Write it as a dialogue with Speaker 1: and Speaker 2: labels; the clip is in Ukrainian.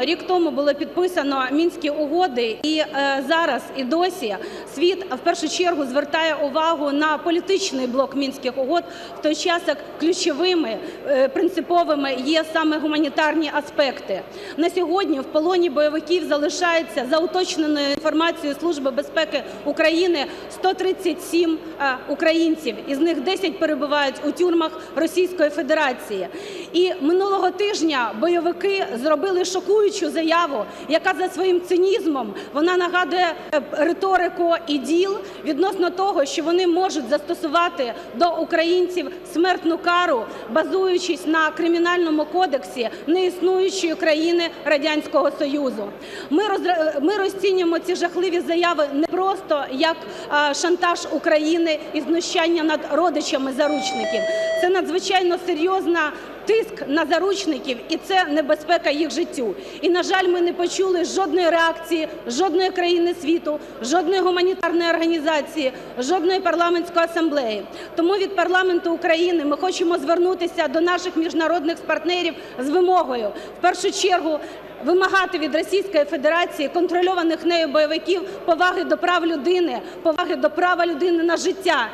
Speaker 1: Рік тому було підписано мінські угоди, і е, зараз і досі світ в першу чергу звертає увагу на політичний блок мінських угод, в той час як ключовими е, принциповими є саме гуманітарні аспекти. На сьогодні в полоні бойовиків залишається за уточненою інформацією Служби безпеки України 137 е, українців. Із них 10 перебувають у тюрмах Російської Федерації. І минулого тижня бойовики зробили шокуючу заяву, яка за своїм цинізмом вона нагадує е, риторику і діл відносно того, що вони можуть застосувати до українців смертну кару, базуючись на кримінальному кодексі неіснуючої країни радянського союзу. Ми розра- ми розцінюємо ці жахливі заяви не просто як е, шантаж України і знущання над родичами заручників. Це надзвичайно серйозна тиск на заручників, і це небезпека їх життю. І на жаль, ми не почули жодної реакції жодної країни світу, жодної гуманітарної організації, жодної парламентської асамблеї. Тому від парламенту України ми хочемо звернутися до наших міжнародних партнерів з вимогою в першу чергу. Вимагати від Російської Федерації контрольованих нею бойовиків поваги до прав людини, поваги до права людини на життя.